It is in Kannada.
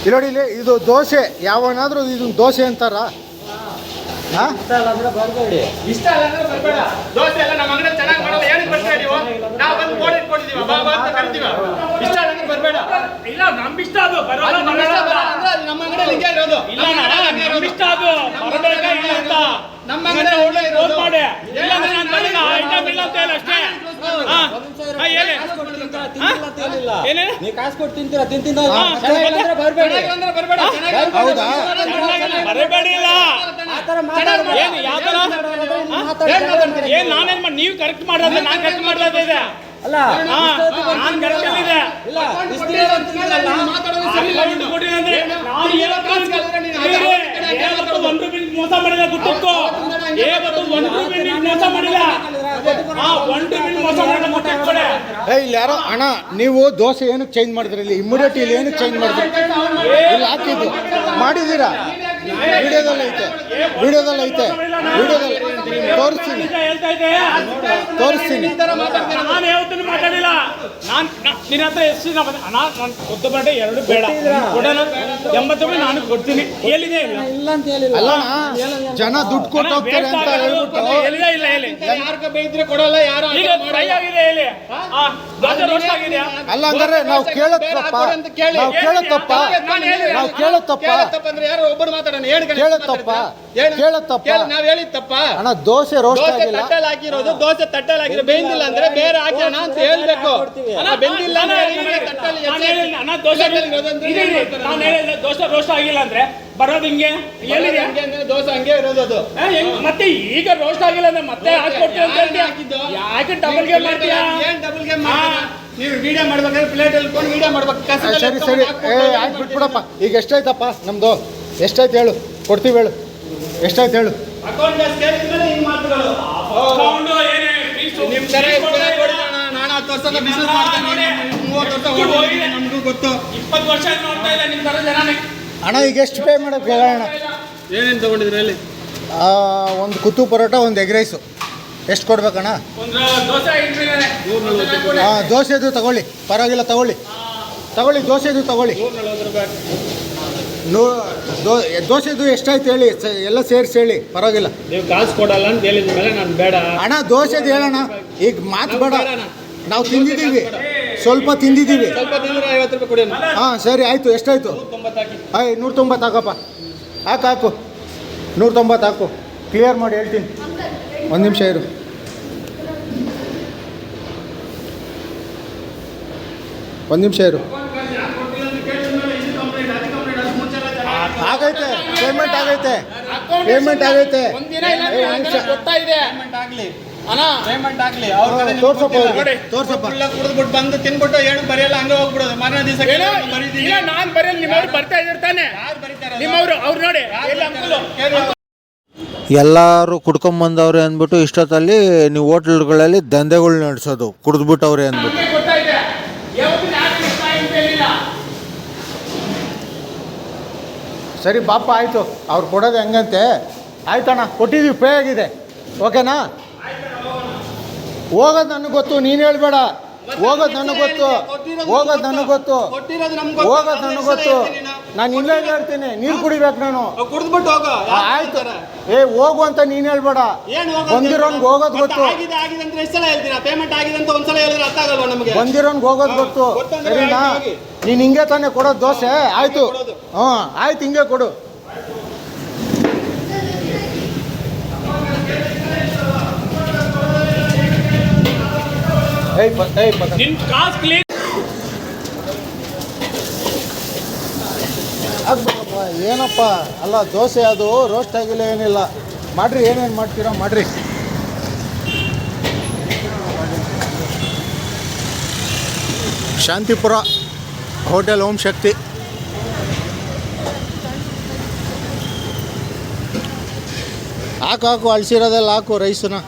ಇಲ್ಲಿ ನೋಡಿ ಇಲ್ಲಿ ಇದು ದೋಸೆ. ಯಾವನಾದ್ರೂ ಇದು ದೋಸೆ ಅಂತಾರ? ಹಾ? ಇಷ್ಟ ಇಲ್ಲ ಅಂದ್ರೆ ಇಷ್ಟ ಅಲ್ಲ ಅಂದ್ರೆ ಬರ್ಬೇಡ. ದೋಸೆ ಎಲ್ಲ ನಮ್ಮ ಅಂಗಡಿ ಚೆನ್ನಾಗಿ ಮಾಡಲ್ಲ ಏನಕ್ಕೆ ಬರ್ತೀರಾ ನೀವು? ನಾವು ಬಂದು ಬೋರ್ಡ್ ಇಟ್ಕೊಂಡಿದೀವಿ ಬಾ ಬಾ ಅಂತ ಕರಿತೀವಿ. ಇಷ್ಟ ಅಲ್ಲ ಅಂದ್ರೆ ಬರ್ಬೇಡ. ಇಲ್ಲ ನಮ್ ಇಷ್ಟ ಅದು ಬರೋಲ್ಲ ನಮ್ಮ ಇಷ್ಟ ಅಂದ್ರೆ ಅದು ನಮ್ಮ ಅಂಗಡಿಯಲ್ಲಿ ಹಿಂಗೆ ಇರೋದು. ಇಲ್ಲ ನಮ್ ಇಷ್ಟ ಅದು. ಬರಬೇಕಾ ಇಲ್ಲ ಅಂತ. ನಮ್ಮ ಅಂಗಡಿ ಒಳ್ಳೆ ಇರೋದು. ಮಾಡಿ. ಇಲ್ಲ ಐಟಮ್ ಇಲ್ಲ ಅಂತ ಹೇಳಿ ಅಷ್ಟೇ? ನೀವು ಕಾಸು ಕೊಟ್ಟು ತಿಂತೀರಾ ತಿಂತಿಂದ? ಬರ್ಬೇಡಿ. ಇಲ್ಲ. ಏನು ಯಾವ ಥರ? ಏನ್? ಮಾಡಿ ನೀವು ಕರೆಕ್ಟ್ ಮಾಡೋದು ನಾನು ಕರೆಕ್ಟ್ ಮಾಡೋದು ಇದೆ. ಅಲ್ಲ ನಾನು ಕರೆಕ್ಟ್ ಇದೆ. ಇಲ್ಲ ಮೋಸ ಮಾಡಿಲ್ಲ ಮೋಸ ಮಾಡಿಲ್ಲ ಒಂದು ರೂಪಾಯಿ ಮೋಸ ಮಾಡಿಲ್ಲ. ಗೊತ್ತಿಟ್ಕೊಡೆ ಏ ಇಲ್ಲಿ ಯಾರೋ ಅಣ್ಣ ನೀವು ದೋಸೆ ಏನಕ್ಕೆ ಚೇಂಜ್ ಮಾಡಿದ್ರಿ ಇಲ್ಲಿ? ಇಮ್ಮಿಡಿಯೇಟ್ ಇಲ್ಲಿ ಏನಕ್ಕೆ ಚೇಂಜ್ ಮಾಡಿದ್ರಿ? ಇಲ್ಲಿ ಹಾಕಿದ್ದು. ಮಾಡಿದ್ದೀರಾ? ವಿಡಿಯೋದಲ್ಲಿ ಐತೆ. ವಿಡಿಯೋದಲ್ಲಿ ಐತೆ. ವಿಡಿಯೋದಲ್ಲಿ ತೋರಿಸ್ತೀನಿ. ತೋರಿಸ್ತೀನಿ. ಯಾವತ್ತೂ ಮಾತಾಡಿಲ್ಲ. ನಾನು ನಿನ್ನ ಹತ್ರ ಎಷ್ಟು ನಾನು ಕೊದ್ದು ಬರಡೆ ಎರಡು ಬೇಡ. ಕೊಡೋಣ. ಎಂಬತ್ತು ರೂಪಾಯಿ ನಾನು ಕೊಡ್ತೀನಿ. ಎಲ್ಲಿದೆ ಇಲ್ಲ ಇಲ್ಲ ಅಂತ ಹೇಳಿಲ್ಲ. ಅಲ್ಲ ಜನ ದುಡ್ಡು ಕೊಟ್ಟು ಹೋಗ್ತಾರೆ ಅಂತ ಹೇಳ್ಬಿಟ್ಟು ಎಲ್ಲಿದೆ ಇಲ್ಲ ಹೇಳಿ. ಯಾರ್ಗ ಬೇಯಿದ್ರೆ ಕೊಡಲ್ಲ ಯಾರು ಈಗ ಫ್ರೈ ಆಗಿದೆ ಹೇಳಿ. ಆ ದೋಸೆ ರೋಸ್ಟ್ ಆಗಿದೆ ಅಲ್ಲ ಅಂದ್ರೆ ನಾವು ಕೇಳೋದ್ ತಪ್ಪ ನಾವು ಕೇಳೋದ್ ತಪ್ಪ ನಾವು ಕೇಳೋತ್ತಪ್ಪ ತಪ್ಪ ಅಂದ್ರೆ ಯಾರೋ ಒಬ್ಬರು ಮಾತಾಡೋಣ. ಹೇಳಿ ಕೇಳತ್ತಪ್ಪ ನಾವು ತಪ್ಪ ಮಾತಾಡಿ. ಹೇಳು. ಕೇಳೋದ್ ತಪ್ಪ ಕೇಳು, ನಾವ್ ಹೇಳಿದ್ ತಪ್ಪ ಅಣ್ಣ ದೋಸೆ ರೋಸ್ಟ್ ದೋಸೆ ಆಗಿಲ್ಲ. ತಟ್ಟೆಲ್ ಹಾಕಿರೋದು ದೋಸೆ ತಟ್ಟೆಲ್ ಹಾಕಿರೋ ಬೇಯಿಲ್ಲ ಅಂದ್ರೆ ಬೇರೆ ಹಾಕೋಣ ಅಂತ ಹೇಳ್ಬೇಕು. ಅಣ್ಣ, ಬೆಂದಿಲ್ಲ ನಾನು ಹೇಳಿಲ್ಲ ಅಣ್ಣ ದೋಸೆ ರೋಸ್ಟ್ ಆಗಿಲ್ಲ ಅಂದ್ರೆ ಬರೋದು ಹಿಂಗೆ? ಎಲ್ಲಿದೆ ಹಂಗೆ ಅಂದ್ರೆ ದೋಸೆ ಹಂಗೆ ಇರೋದು ಅದು. ಮತ್ತೆ ಈಗ ರೋಸ್ಟ್ ಆಗಿಲ್ಲ ಅಂದ್ರೆ ಮತ್ತೆ ಹಾಕೊಡ್ತೀವಿ ಅಂತ ಹೇಳ್ತೀಯ? ಹಾಕಿದ್ದು? ಯಾಕೆ ಡಬಲ್ ಗೇಮ್ ಮಾಡ್ತೀಯಾ? ಏನ್ ಡಬಲ್ ಗೇಮ್ ನೀವು ವಿಡಿಯೋ ಮಾಡ್ಬೇಕಾದ್ರೆ ಪ್ಲೇಟ್ ವಿಡಿಯೋ ಮಾಡ್ಬೇಕು. ಸರಿ ಸರಿ. ಏ ಆಯ್ತು ಬಿಟ್ಬಿಡಪ್ಪ. ಈಗ ಎಷ್ಟಾಯ್ತಪ್ಪ ನಮ್ದು? ಎಷ್ಟಾಯ್ತು ಹೇಳು? ಕೊಡ್ತೀವಿ ಹೇಳು. ಎಷ್ಟಾಯ್ತು ಹೇಳು? ಅಕೌಂಟ್ ಹಿಂಗ್ ತರ ವರ್ಷದ ಬಿಸ್ನೆಸ್ ಮಾಡ್ತಾನೆ ಮೂವತ್ತು ವರ್ಷ ನಮಗೂ ಗೊತ್ತು. ಇಪ್ಪತ್ತು ವರ್ಷ ನೋಡ್ತಾ ಇಲ್ಲ ಅಣ್ಣ ಈಗ ಎಷ್ಟು ಪೇ ಮಾಡೋಕೆ ಅಣ್ಣ ಏನೇನು ತೊಗೊಂಡಿದ್ರಿ ಹೇಳಿ ಆ, ಒಂದು ಕುತ್ತು ಪರೋಟ ಒಂದು ಎಗ್ ರೈಸು ಎಷ್ಟು ಕೊಡ್ಬೇಕಣ್ಣ? ಒಂದು ದೋಸೆ ಇದು ಹಾಂ ದೋಸೆದು ತಗೊಳ್ಳಿ. ಪರವಾಗಿಲ್ಲ ತಗೊಳ್ಳಿ. ತಗೊಳ್ಳಿ ದೋಸೆದು ತಗೊಳ್ಳಿ. ನೂ ದೋ ದೋಸೆದು ಎಷ್ಟಾಯ್ತು ಹೇಳಿ ಸ- ಎಲ್ಲ ಸೇರಿಸಿ ಹೇಳಿ. ಪರವಾಗಿಲ್ಲ. ನೀವು ಕಾಸು ಕೊಡಲ್ಲ ಅಂತ ಹೇಳಿದ ಮೇಲೆ ನಾನು ಬೇಡ. ಅಣ್ಣ ದೋಸೆದು ಹೇಳೋಣ. ಈಗ ಮಾತು ಬೇಡ. ನಾವು ತಿಂದಿದ್ದೀವಿ. ಸ್ವಲ್ಪ ತಿಂದಿದ್ದೀವಿ. ಸ್ವಲ್ಪ ತಿಂದ್ರೆ ಐವತ್ತು ರೂಪಾಯಿ ಕೊಡಿ ಹಾಂ ಸರಿ ಆಯಿತು ಎಷ್ಟಾಯಿತು? ಆಯ್ ನೂರ ತೊಂಬತ್ತು ಹಾಕಪ್ಪ. ಹಾಕು ಹಾಕು. ನೂರ ತೊಂಬತ್ತು ಹಾಕು. ಕ್ಲಿಯರ್ ಮಾಡಿ ಹೇಳ್ತೀನಿ. ಒಂದು ನಿಮಿಷ ಇರು. ಒಂದು ನಿಮಿಷ ಇರು. ಆಗೈತೆ ಪೇಮೆಂಟ್ ಆಗೈತೆ. ಪೇಮೆಂಟ್ ಆಗೈತೆ. ಒಂದ್ ನಿಮಿಷ. ಅಣ್ಣ. ಪೇಮೆಂಟ್ ಆಗ್ಲಿ ಅವ್ರ ತೋರ್ಸಪ್ಪ. ತೋರ್ಸಪ್ಪ. ಕುಡಿದ್ಬಿಟ್ಟು ಬಂದು ತಿನ್ಬಿಟ್ಟು ಏನು ಬರೆಯಲ್ಲ ಹಂಗೆ ಹೋಗ್ಬಿಡೋದು. ಮನೆ ದಿವಸ ಇಲ್ಲ ನಾನು ಬರೆಯಲ್ಲ ನಿಮ್ಮವ್ರು ಬರ್ತಾ ಇದಿರ್ತಾನೆ ನಿಮ್ಮವ್ರು ಅವ್ರು ನೋಡಿ ಎಲ್ಲ ಅಂಕಲು ಎಲ್ಲರೂ ಕುಡ್ಕೊಂಬಂದವ್ರೆ ಅಂದ್ಬಿಟ್ಟು ಇಷ್ಟೊತ್ತಲ್ಲಿ ನೀವು ಹೋಟೆಲ್ಗಳಲ್ಲಿ ದಂಧೆಗಳು ನಡೆಸೋದು ಕುಡಿದ್ಬಿಟ್ಟವ್ರೆ ಅಂದ್ಬಿಟ್ಟು. ಸರಿ ಪಾಪ ಆಯಿತು. ಅವ್ರು ಕೊಡೋದು ಹೆಂಗಂತೆ? ಆಯ್ತಣ್ಣ ಕೊಟ್ಟಿದ್ದೀವಿ ಪೇ ಆಗಿದೆ. ಓಕೆನಾ ಹೋಗೋದು ನನಗೆ ಗೊತ್ತು ನೀನು ಹೇಳ್ಬೇಡ. ಹೋಗೋದು ನನಗೆ ಗೊತ್ತು. ಹೋಗೋದು ನನಗೆ ಗೊತ್ತು. ಹೋಗೋದು ನನಗೆ ಗೊತ್ತು. ನಾನು. ಇಲ್ಲೇ ಹೇಳ್ತೀನಿ ನೀರು ಕುಡಿಬೇಕು ನಾನು. ಆಯ್ತು. ಏ ಹೋಗು ಅಂತ ನೀನು ಹೇಳ್ಬೇಡ. ಬಂದಿರೋನ್ಗೆ ಹೋಗೋದು ಗೊತ್ತು. ಬಂದಿರೋನ್ಗೆ ಹೋಗೋದು ಗೊತ್ತು. ಸರಿನಾ? ನೀನು ಹಿಂಗೆ ತಾನೇ ಕೊಡೋದು ದೋಸೆ? ಆಯ್ತು. ಹ್ಞೂ ಆಯ್ತು ಹಿಂಗೆ ಕೊಡು. ನಿನ್ ಕಾಸ್ ಕ್ಲೀನ್ ಆಗ್ಬೇಕಪ್ಪ ಏನಪ್ಪ? ಅಲ್ಲ ದೋಸೆ ಅದು ರೋಸ್ಟ್ ಆಗಿಲ್ಲ ಏನಿಲ್ಲ. ಮಾಡ್ರಿ ಏನೇನು ಮಾಡ್ತೀರಾ ಮಾಡ್ರಿ. ಶಾಂತಿಪುರ ಹೋಟೆಲ್ ಓಂ ಶಕ್ತಿ. ಹಾಕು ಹಾಕು ಅಳಿಸಿರೋದೆಲ್ಲ ಹಾಕು ರೈಸನ್ನ